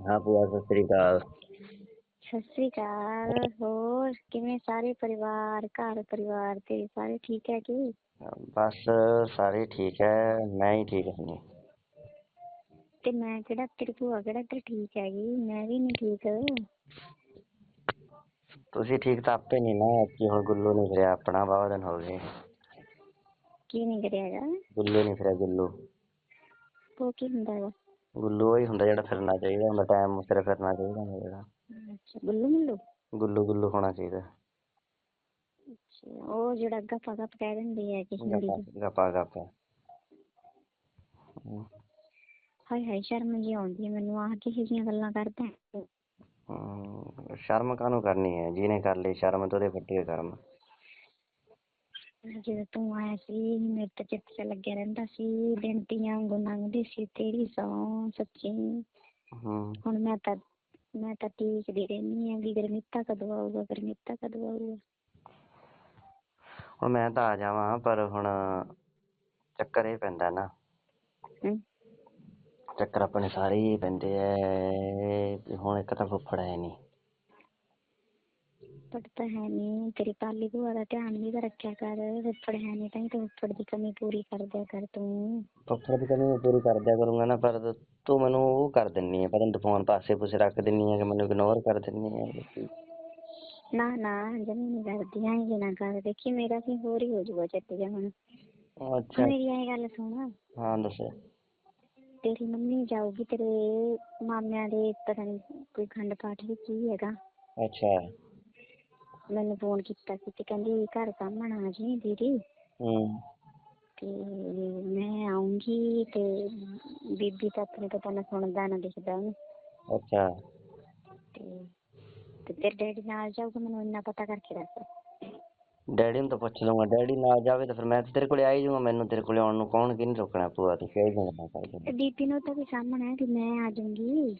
ਹਾਂ ਭੂਆ ਸਤਿ ਸ੍ਰੀ ਅਕਾਲ। ਸਤਿ ਸ੍ਰੀ ਅਕਾਲ ਹੋਰ ਕਿਵੇਂ ਸਾਰੇ ਪਰਿਵਾਰ ਘਰ ਪਰਿਵਾਰ ਤੇ ਸਾਰੇ ਠੀਕ ਹੈ ਕਿ? ਬਸ ਸਾਰੇ ਠੀਕ ਹੈ ਮੈਂ ਹੀ ਠੀਕ ਨਹੀਂ ਤੇ ਮੈਂ ਕਿਹੜਾ ਤੇਰੀ ਭੂਆ ਕਿਹੜਾ ਤੇ ਠੀਕ ਹੈਗੀ? ਮੈਂ ਵੀ ਨਹੀਂ ਠੀਕ। ਤੁਸੀਂ ਠੀਕ ਤਾਂ ਆਪੇ ਨਹੀਂ ਨਾ ਕਿ ਹੁਣ ਗੁੱਲੂ ਨਹੀਂ ਫਿਰਿਆ ਆਪਣਾ ਬਹੁਤ ਦਿਨ ਹੋ ਗਏ। ਕੀ ਨਹੀਂ ਕਰਿਆਗਾ ਗੁੱਲੂ ਨਹੀਂ ਫਿਰਿਆ ਗੁੱਲੂ। ਉਹ ਕੀ ਹੁੰਦਾ ਹੈਗਾ ਗੁੱਲੂ ਹੀ ਹੁੰਦਾ ਜਿਹੜਾ ਫਿਰਨਾ ਚਾਹੀਦਾ ਹੁੰਦਾ ਟਾਈਮ ਸਿਰ ਫਿਰਨਾ ਚਾਹੀਦਾ ਹੁੰਦਾ ਜਿਹੜਾ। ਅੱਛਾ ਗੁੱਲੂ ਮੁੱਲੂ? ਗੁੱਲੂ ਗੁੱਲੂ ਹੋਣਾ ਚਾਹੀਦਾ। ਅੱਛਾ ਉਹ ਜਿਹੜਾ ਗੱਪਾ ਗੱਪ ਕਹਿ ਦਿੰਦੇ ਆ ਕਿ ਹਿੰਦੀ ਚ ਗੱਪਾ ਗੱਪਾ। ਹਮ, ਹਾਏ ਹਾਏ ਸ਼ਰਮ ਜੀ ਆਉਂਦੀ ਹੈ ਮੈਨੂੰ ਆਹ ਕਿਸੇ ਦੀਆਂ ਗੱਲਾਂ ਕਰਦਾ ਹੈ। ਹਮ, ਸ਼ਰਮ ਕਾਹਨੂੰ ਕਰਨੀ ਹੈ? ਜਿਹਨੇ ਕਰ ਲਈ ਸ਼ਰਮ ਤੋਂ ਉਹਦੇ ਫੱਟੀ ਕਰਮ ਜਦੋਂ ਤੂੰ ਆਇਆ ਸੀ ਮੇਰੇ ਤਾਂ ਚਿੱਤ ਚ ਲੱਗਿਆ ਰਹਿੰਦਾ ਸੀ ਦਿਨ ਤੀਆਂ ਵਾਂਗੂ ਲੰਘਦੇ ਸੀ ਤੇਰੀ ਸੌ ਸੱਚੀ। ਹੁਣ ਮੈਂ ਤਾਂ ਮੈਂ ਤਾਂ ਟੀਕਦੀ ਰਹਿੰਦੀ ਹਾਂ ਵੀ ਗਰਮੀਤਾ ਕਦੋਂ ਆਊਗਾ ਗਰਮੀਤਾ ਕਦੋਂ ਆਊਗਾ। ਹੁਣ ਮੈਂ ਤਾਂ ਆ ਜਾਵਾਂ ਪਰ ਹੁਣ ਚੱਕਰ ਇਹ ਪੈਂਦਾ ਨਾ। ਹਮ, ਚੱਕਰ ਆਪਣੇ ਸਾਰੇ ਹੀ ਪੈਂਦੇ ਐ ਵੀ ਹੁਣ ਇੱਕ ਤਾਂ ਫੁੱਫੜ ਹੈ ਨਹੀਂ ਪੜਤਾ ਹੈ ਨਹੀਂ ਤੇਰੀ ਪਾਲੀ ਭੂਆ ਦਾ ਧਿਆਨ ਵੀ ਤਾਂ ਰੱਖਿਆ ਕਰ ਫੁੱਫੜ ਹੈ ਨਹੀਂ ਤਾਂ ਹੀ ਤਾਂ ਫੁੱਫੜ ਦੀ ਕਮੀ ਪੂਰੀ ਕਰ ਦਿਆ ਕਰ ਤੂੰ। ਫੁੱਫੜ ਦੀ ਕਮੀ ਮੈਂ ਪੂਰੀ ਕਰ ਦਿਆ ਕਰੂੰਗਾ ਨਾ ਪਰ ਤੂੰ ਮੈਨੂੰ ਉਹ ਕਰ ਦਿੰਨੀ ਹੈ ਪਤਾ ਨੀ ਤੂੰ ਫੋਨ ਪਾਸੇ ਪੂਸੇ ਰੱਖ ਦਿੰਨੀ ਹੈ ਕਿ ਮੈਨੂੰ ਇਗਨੋਰ ਕਰ ਦਿੰਨੀ ਹੈ ਨਾ ਨਾ ਜਮੀ ਨਹੀਂ ਕਰਦੀ ਐਂ ਜੇ ਨਾ ਕਰ ਦੇਖੀ ਮੇਰਾ ਵੀ ਹੋਰ ਹੀ ਹੋ ਜਾਊਗਾ ਚਿੱਤ ਜਿਹਾ ਹੁਣ। ਅੱਛਾ। ਮੇਰੀ ਇਹ ਗੱਲ ਸੁਣ। ਹਾਂ ਦੱਸੋ। ਤੇਰੀ ਮੰਮੀ ਜਾਊਗੀ ਤੇਰੇ ਮਾਮਿਆਂ ਦੇ ਪਤਾ ਨੀ ਕੋਈ ਖੰਡ ਪਾਠ ਵੀ ਕੀ ਹੈਗਾ। ਅੱਛਾ। ਮੈਨੂੰ ਫੋਨ ਕੀਤਾ ਸੀ ਤੇ ਕਹਿੰਦੀ ਘਰ ਸਾਹਮਣ ਆ ਜੀ ਦੀਦੀ। ਹੂੰ। ਤੇ ਮੈਂ ਆਉਂਗੀ ਤੇ ਬੀਬੀ ਤਾਂ ਆਪਣੇ ਪਤਾ ਨਾ ਸੁਣਦਾ ਨਾ ਦਿਖਦਾ ਉਹਨੂੰ। ਅੱਛਾ। ਤੇ ਤੇ ਤੇਰੇ ਡੈਡੀ ਨਾਲ ਜਾਊਗਾ ਮੈਨੂੰ ਇੰਨਾ ਪਤਾ ਕਰਕੇ ਦੱਸ। ਡੈਡੀ ਨੂੰ ਤਾਂ ਪੁੱਛ ਲਊਂਗਾ ਡੈਡੀ ਨਾਲ ਜਾਵੇ ਤਾਂ ਫਿਰ ਮੈਂ ਤਾਂ ਤੇਰੇ ਕੋਲੇ ਆ ਹੀ ਜਾਊਂਗਾ ਮੈਨੂੰ ਤੇਰੇ ਕੋਲੇ ਆਉਣ ਨੂੰ ਕੌਣ ਕਿਹਨੇ ਰੋਕਣਾ ਪੂਆ ਤੂੰ ਕਿਹੜੀ ਗੱਲਾਂ ਕਰਦਾ ਤੇ ਬੀਬੀ ਨੂੰ ਤਾਂ ਵੀ ਸਾਹਮਣੇ ਹੈ ਕਿ ਮੈਂ ਆ ਜਾਊਂਗੀ।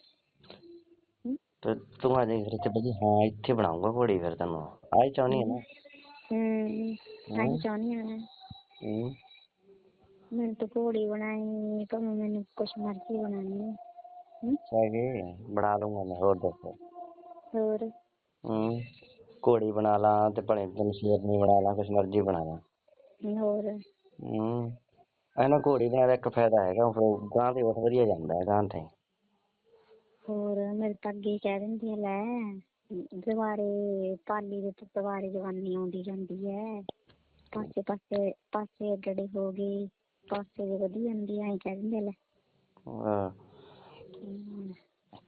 ਤੇ ਤੂੰ ਆ ਜਾਈਂ ਫਿਰ ਇੱਥੇ ਬਜੀ ਹਾਂ ਇੱਥੇ ਬਣਾਉਂਗਾ ਘੋੜੀ ਫਿਰ ਤੈਨੂੰ। ਆਈ ਚਾਹੁੰਦੀ ਹੈ ਨਾ। ਹੂੰ ਆਈ ਚਾਹੁੰਦੀ ਹਾਂ ਮੈਂ। ਹੂੰ। ਮੈਨੂੰ ਤਾਂ ਘੋੜੀ ਬਣਾਈ ਭਾਵੇਂ ਮੈਨੂੰ ਕੁਛ ਮਰਜ਼ੀ ਬਣਾਣੀ ਹੂੰ। ਚਾਹੀਏ ਬਣਾ ਲਊਂਗਾ ਮੈਂ ਹੋਰ ਦੱਸੋ। ਹੋਰ? ਹੂੰ ਘੋੜੀ ਬਣਾ ਲਾਂ ਤੇ ਭਲੇ ਤੈਨੂੰ ਸ਼ੇਰਨੀ ਬਣਾ ਲਾਂ ਕੁਛ ਮਰਜ਼ੀ ਬਣਾ ਲਾਂ। ਹੋਰ? ਹੂੰ ਇਹਨਾਂ ਘੋੜੀ ਦਾ ਇੱਕ ਫਾਇਦਾ ਹੈਗਾ ਫਿਰ ਗਾਂ ਤੇ ਉੱਠ ਵਧੀਆ ਜਾਂਦਾ ਹੈ ਗਾਂ ਤੇ। ਹੋਰ ਮੇਰੇ ਤਾਂ ਅੱਗੇ ਹੀ ਕਹਿ ਦਿੰਦੀ ਆ ਲੈ। ਦੁਬਾਰੇ ਪਾਲੀ ਦੇ ਤੋਂ ਦੁਬਾਰੇ ਜਵਾਨੀ ਆਉਂਦੀ ਜਾਂਦੀ ਹੈ। ਪਾਸੇ ਪਾਸੇ ਪਾਸੇ ਅੱਡੜੇ ਹੋ ਗਏ ਪਾਸੇ ਦੇ ਵਧੀ ਜਾਂਦੀ ਐ ਕਹਿ ਦਿੰਦੇ ਲੈ ਹਾਂ, ਹਮ,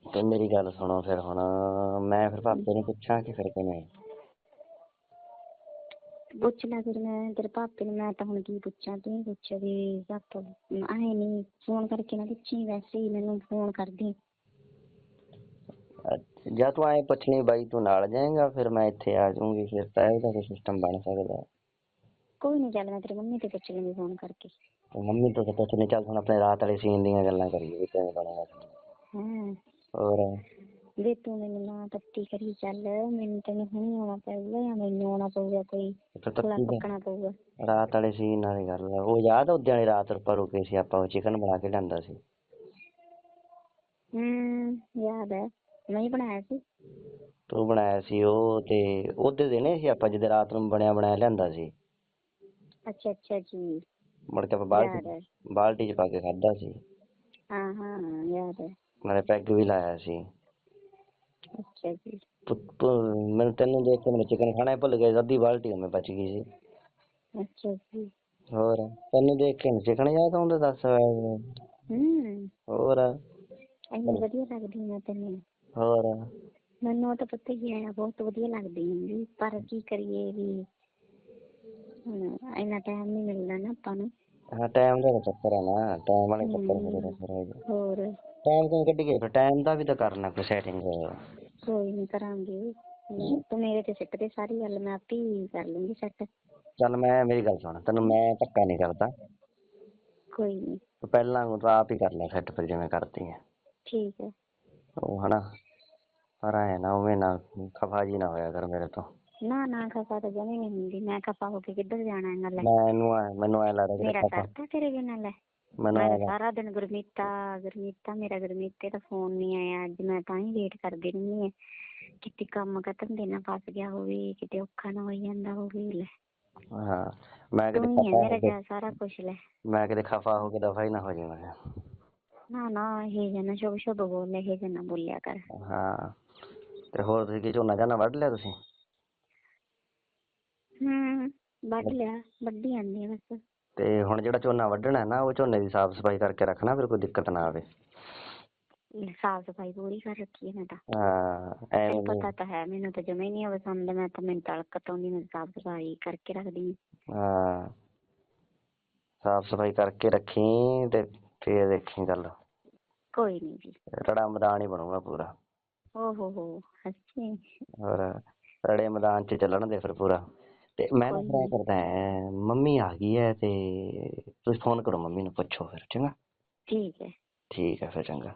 ਤੇ ਮੇਰੀ ਗੱਲ ਸੁਣੋ ਫਿਰ ਹੁਣ ਮੈਂ ਫਿਰ ਪਾਪੇ ਨੂੰ ਪੁੱਛਾਂ ਕਿ ਫਿਰ ਕਿਵੇਂ? ਪੁੱਛ ਲੈ ਫਿਰ ਮੈਂ ਤੇਰੇ ਪਾਪੇ ਨੂੰ ਮੈਂ ਤਾਂ ਹੁਣ ਕੀ ਪੁੱਛਾਂ ਤੂੰ ਹੀ ਪੁੱਛ ਵੀ ਪਾਪਾ ਆਏ ਨਹੀਂ ਫੋਨ ਕਰਕੇ ਨਾ ਪੁੱਛੀ ਵੈਸੇ ਹੀ ਮੈਨੂੰ ਫੋਨ ਕਰਦੀ। ਜਾਂ ਤੂੰ ਐਂ ਪੁੱਛਣੀ ਬਾਈ ਤੂੰ ਨਾਲ ਜਾਏਗਾ ਫਿਰ ਮੈਂ ਇੱਥੇ ਆ ਜਾਊਂਗੀ ਫਿਰ ਤਾਂ ਇਹਦਾ ਕੋਈ ਸਿਸਟਮ ਬਣ ਸਕਦਾ ਕੋਈ ਨਹੀਂ ਚੱਲ ਮੈਂ ਤੇਰੀ ਮੰਮੀ ਤੇ ਪੁੱਛ ਲੂੰਗੀ ਫੋਨ ਕਰਕੇ ਤੇ ਮੰਮੀ ਤੋਂ ਤਾਂ ਪੁੱਛਣੀ ਚੱਲ ਹੁਣ ਆਪਣੇ ਰਾਤ ਵਾਲੇ ਸੀਨ ਦੀਆਂ ਗੱਲਾਂ ਕਰੀਏ ਵੀ ਕਿਵੇਂ ਬਣੇਗਾ ਹਾਂ ਹੋਰ ਵੇ ਤੂੰ ਮੈਨੂੰ ਨਾ ਤੱਤੀ ਕਰੀ ਚੱਲ ਮੈਨੂੰ ਤੈਨੂੰ ਹੁਣੀ ਆਉਣਾ ਪਊਗਾ ਜਾਂ ਮੈਨੂੰ ਆਉਣਾ ਪਊਗਾ ਕੋਈ ਫਿਰ ਥੋੜਾ ਤੱਤੀ ਦਾ ਪੱਕਣਾ ਪਊਗਾ ਰਾਤ ਵਾਲੇ ਸੀਨ ਵਾਲੀ ਗੱਲ ਆ ਉਹ ਯਾਦ ਆ ਉਦੋਂ ਵਾਲੀ ਰਾਤ ਉੱਪਰ ਰੁਕੇ ਸੀ ਆਪਾਂ ਉਹ ਚਿਕਨ ਬਣਾ ਕੇ ਲਿਆਂਦਾ ਸੀ ਹੂੰ ਯਾਦ ਹੈ ਮੈਂ ਹੀ ਬਣਾਇਆ ਸੀ। ਤੂੰ ਬਣਾਇਆ ਸੀ ਉਹ ਤੇ ਉਹਦੇ ਦਿਨੇ ਸੀ ਆਪਾਂ ਜਿਹਦੇ ਰਾਤ ਨੂੰ ਬਣਿਆ ਬਣਾਇਆ ਲਿਆਂਦਾ ਸੀ। ਅੱਛਾ ਅੱਛਾ ਜੀ। ਮੁੜ ਕੇ ਆਪਾਂ ਯਾਦ ਬਾਲਟੀ ਹੈ। ਬਾਲਟੀ 'ਚ ਪਾ ਕੇ ਖਾਦਾ ਸੀ। ਹਾਂ ਹਾਂ ਹਾਂ, ਯਾਦ ਹੈ। ਨਾਲੇ ਪੈਗ ਵੀ ਲਾਇਆ ਸੀ। ਅੱਛਾ ਜੀ। ਤੂੰ- ਮੈਨੂੰ ਤੈਨੂੰ ਦੇਖ ਕੇ ਮੈਨੂੰ ਚਿਕਨ ਖਾਣਾ ਹੀ ਭੁੱਲ ਗਿਆ ਅੱਧੀ ਬਾਲਟੀ ਉਵੇਂ ਬਚ ਗਈ ਸੀ। ਅੱਛਾ ਜੀ। ਹੋਰ ਤੈਨੂੰ ਦੇਖ ਕੇ ਚਿਕਨ ਯਾਦ ਆਉਂਦਾ ਦੱਸ। ਹੂੰ। ਹੋਰ। ਇੰਨੀ ਵਧੀਆ ਲੱਗਦੀ ਮੈਂ ਤੈਨੂੰ। ਹੋਰ? ਮੈਨੂੰ ਤਾਂ ਪਤਾ ਹੀ ਹੈ ਬਹੁਤ ਵਧੀਆ ਲੱਗਦੀ ਹੁੰਦੀ ਪਰ ਕੀ ਕਰੀਏ ਵੀ ਹੁਣ ਇੰਨਾ ਟਾਈਮ ਨਹੀਂ ਮਿਲਦਾ ਨਾ ਆਪਾਂ ਨੂੰ। ਹਾਂ ਟਾਈਮ ਦਾ ਤਾਂ ਚੱਕਰ ਹੈ ਨਾ ਟਾਈਮ ਵਾਲੇ ਚੱਕਰ ਮੇਰੇ ਫਿਰ ਹੈਗੇ। ਹੋਰ? ਟਾਈਮ ਕਿਉਂ ਕੱਢ ਗਏ ਫਿਰ? ਟਾਈਮ ਦਾ ਵੀ ਤਾਂ ਕਰਨਾ ਕੋਈ ਸੈਟਿੰਗ ਕੋਈ ਨਹੀਂ ਕਰਾਂਗੇ। ਤੂੰ ਮੇਰੇ ਤੇ ਸਿੱਟ ਦੇ ਸਾਰੀ ਗੱਲ ਮੈਂ ਆਪੇ ਹੀ ਕਰ ਲੂੰਗੀ ਸੈੱਟ ਚੱਲ ਮੈਂ ਮੇਰੀ ਗੱਲ ਸੁਣ ਤੈਨੂੰ ਮੈਂ ਧੱਕਾ ਨਹੀਂ ਕਰਦਾ। ਕੋਈ ਨਹੀਂ ਤੂੰ ਪਹਿਲਾਂ ਨੂੰ ਤਾਂ ਆਪ ਹੀ ਕਰ ਲੈ ਸੈੱਟ ਫਿਰ ਜਿਵੇਂ ਕਰਦੀ ਹੈ। ਠੀਕ ਹੈ। ਉਹ ਹਨਾ ਪਰ ਐ ਨਾ ਉਵੇਂ ਨਾ ਖਫਾ ਜੀ ਨਾ ਹੋਇਆ ਕਰ ਮੇਰੇ ਤੋਂ। ਨਾ ਨਾ ਖਫਾ ਤਾਂ ਜਮੇ ਨਹੀਂ ਹੁੰਦੀ ਮੈਂ ਖਫਾ ਹੋ ਕੇ ਕਿੱਧਰ ਜਾਣਾ ਇਹਨਾਂ ਲੈ? ਮੈਂ ਇਹਨੂੰ ਐਂ- ਮੈਨੂੰ ਐ ਲੱਗਦਾ ਮੇਰਾ ਕਰਤਾ ਤੇਰੇ ਬਿਨਾਂ ਲੈ। ਮੈਨੂੰ ਐਂ ਸਾਰਾ ਦਿਨ ਗੁਰਮੀਤਾ ਗੁਰਮੀਤਾ ਮੇਰਾ ਗੁਰਮੀਤੇ ਦਾ ਫੋਨ ਨਹੀਂ ਆਇਆ ਅੱਜ ਮੈਂ ਤਾਂ ਹੀ ਵੇਟ ਕਰਦੀ ਰਹਿੰਦੀ ਹਾਂ। ਕਿਤੇ ਕੰਮ ਖਤਮ ਦੇ ਨਾ ਫਸ ਗਿਆ ਹੋਵੇ ਕਿਤੇ ਔਖਾ ਨਾ ਹੋਈ ਜਾਂਦਾ ਹੋਵੇ ਲੈ। ਹਾਂ ਮੈਂ ਹੈ ਖਫਾ ਮੇਰਾ ਸਾਰਾ ਕੁਛ ਲੈ। ਮੈਂ ਕਿਤੇ ਖਫਾ ਹੋ ਕੇ ਦਫਾ ਹੀ ਨਾ ਹੋ ਜਾਵਾਂ। ਨਾ ਨਾ ਇਹ ਜਨਾ ਸ਼ੁਭ ਸ਼ੁਭ ਬੋਲ ਇਹ ਜਨਾ ਬੋਲਿਆ ਕਰ। ਹਾਂ ਤੇ ਹੋਰ ਤੁਸੀਂ ਕੀ ਝੋਨਾ ਝਾਨਾ ਵੱਢ ਲਿਆ ਤੁਸੀਂ? ਹੂੰ ਵੱਢ ਲਿਆ ਵੱਢੀ ਜਾਂਦੀ ਆ ਬਸ। ਤੇ ਹੁਣ ਜਿਹੜਾ ਝੋਨਾ ਵੱਢਣਾ ਹੈ ਨਾ ਉਹ ਝੋਨੇ ਦੀ ਸਾਫ਼ ਸਫ਼ਾਈ ਕਰਕੇ ਰੱਖਣਾ ਫਿਰ ਕੋਈ ਦਿੱਕਤ ਨਾ ਆਵੇ। ਸਾਫ਼ ਸਫ਼ਾਈ ਪੂਰੀ ਕਰ ਰੱਖੀ ਹੈ ਮੈਂ ਤਾਂ। ਹਾਂ ਐਵੇਂ ਤੈਨੂੰ ਨੀ- ਪਤਾ ਤਾਂ ਹੈ ਮੈਨੂੰ ਤਾਂ ਜਮੇ ਨਹੀਂ ਪਸੰਦ ਮੈਂ ਤਾਂ ਮੈਨੂੰ ਤਲਕਤ ਆਉਂਦੀ ਮੈਂ ਸਾਫ਼ ਸਫ਼ਾਈ ਕਰਕੇ ਰੱਖਦੀ ਹਾਂ ਹਾਂ ਸਾਫ਼ ਸਫ਼ਾਈ ਕਰਕੇ ਰੱਖੀ ਤੇ ਫੇਰ ਦੇਖੀ ਗੱਲ। ਕੋਈ ਨਹੀਂ ਜੀ। ਰੜਾ ਮੈਦਾਨ ਹੀ ਬਣੂਗਾ ਪੂਰਾ। ਓ ਹੋ ਹੋ ਅੱਛੀ ਔਰ ਰੜੇ ਮੈਦਾਨ 'ਚ ਚੱਲਣ ਦੇ ਫਿਰ ਪੂਰਾ। ਤੇ ਮੈਂ ਨਾ ਨੀ। ਕਰਦਾ ਹੈ ਮੰਮੀ ਆ ਗਈ ਹੈ ਤੇ ਤੁਸੀਂ ਫੋਨ ਕਰੋ ਮੰਮੀ ਨੂੰ ਪੁੱਛੋ ਫਿਰ ਚੰਗਾ? ਠੀਕ ਹੈ। ਠੀਕ ਹੈ ਫਿਰ ਚੰਗਾ।